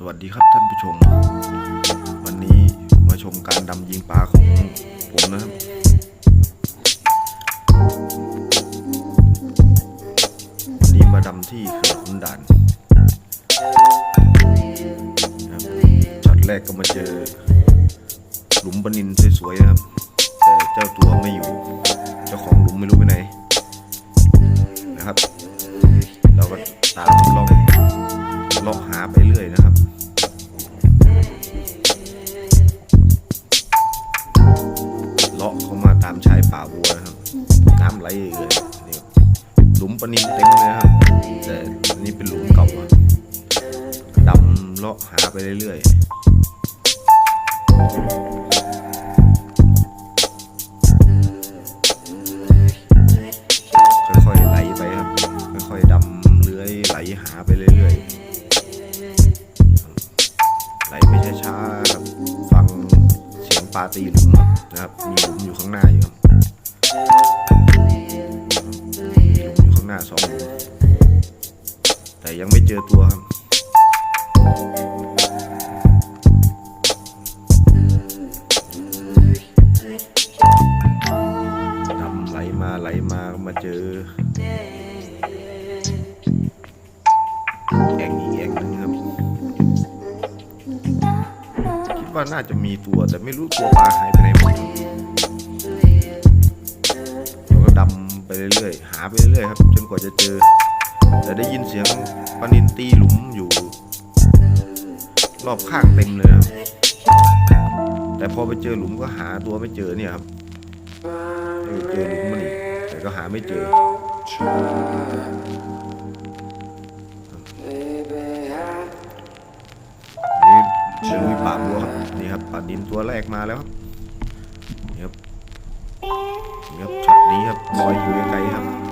สวัสดีครับท่านผู้ชม วันนี้มาชมการดำยิงปลาของผมนะครับ วันนี้มาดำที่เขื่อนขุนด่านนะครับช็อตแรกก็มาเจอหลุมปนินสวยๆนะครับ แต่เจ้าตัวไม่อยู่ เจ้าของหลุมไม่รู้ไปไหนนะครับ เราก็ตามล่องเลาะหาไปเรื่อยนะครับ ป่าวัวนะครับ น้ำไหลเอื่อยๆนี่หลุมปนินเต็มเลยครับ แต่อันนี้เป็นหลุมเก่าดำเลาะหาไปเรื่อยๆค่อยๆไหลไปครับค่อยๆดำเลื้อยไหลหาไปเรื่อยๆไหลไปช้าๆครับฟังเสียงปลาตีหลุมนะครับ มีหลุมอยู่ข้างหน้าอยู่ครับ สองแต่ยังไม่เจอตัวครับดำไหลมาไหลมามาเจอแอ่งอีกแอ่งนึงครับ คิดว่าน่าจะมีตัวแต่ไม่รู้ตัวปลาหายไปไหนหมด ไปเรื่อยๆครับจนกว่าจะเจอ แต่ได้ยินเสียงปานินตีหลุมอยู่ รอบข้างเต็มเลยครับแต่พอไปเจอหลุมก็หาตัวไม่เจอเนี่ยครับไม่เจอหลุมมันอีกแต่ก็หาไม่เจอนี่ชิงวิป่าบัวครับนี่ครับปลาดินตัวแรกมาแล้วครับนี่ครับนี่ครับช็อตนี้ครับลอยอยู่ไกลๆครับ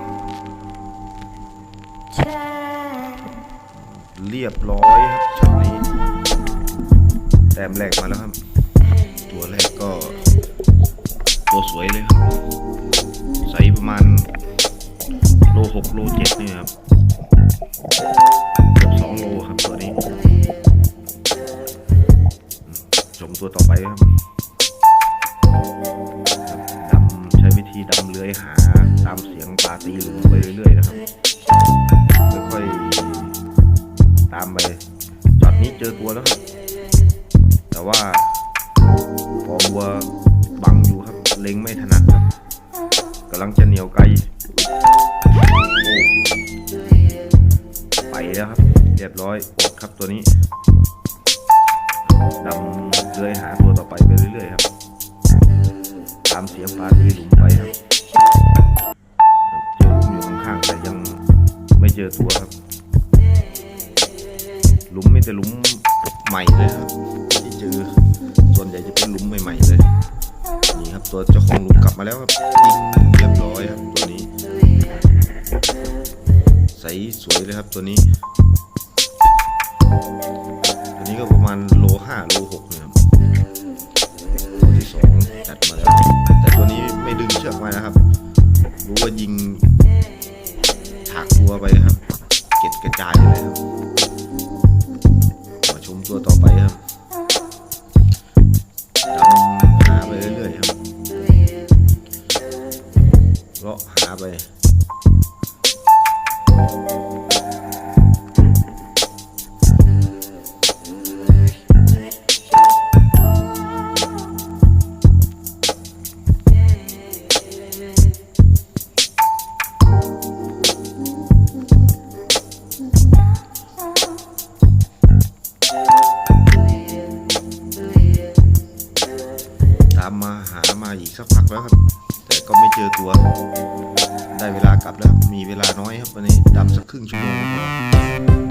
เรียบร้อยครับช็อตนี้แต้มแรกมาแล้วครับ ตัวแรกก็ ตัวสวยเลยครับไซส์ประมาณโลหกโลเจ็ดนี่ครับเกือบสองโลครับตัวนี้ชมตัวต่อไปครับดำใช้วิธีดำเลื้อยหา ตามเสียงปลาตีหลุมไปเรื่อยๆนะครับ ตามไปจอดนี้เจอตัวแล้วครับ แต่ว่าพอบัวบังอยู่ครับเล็งไม่ถนัดครับกำลังจะเหนียวไกลไปแล้วครับ เรียบร้อยอดครับตัวนี้ดำเลื้อยหาตัวต่อไปไปเรื่อยๆครับ ตามเสียงปลาตีหลุมไปครับเจอหลุมอยู่ข้างๆแต่ยังไม่เจอตัวครับ หลุมมีแต่หลุมใหม่เลยครับที่เจอส่วนใหญ่จะเป็นหลุมใหม่ๆเลย นี่ครับตัวเจ้าของหลุมกลับมาแล้วครับยิงเรียบร้อยครับตัวนี้ ใสสวยเลยครับตัวนี้ ตัวนี้ก็ประมาณโลห้าโลหกนี่ยครับตัวที่สองจัดมาแล้ว แต่ตัวนี้ไม่ดึงเชือกมานะครับ รู้ว่ายิงถากตัวไปครับ เก็ดกระจายเลยครับ เลาะหาไปตามมาหามาอีกสักพักแล้วครับแต่ ก็ไม่เจอตัว ได้เวลากลับแล้ว มีเวลาน้อยครับวันนี้ดำสักครึ่งชั่วโมงพอ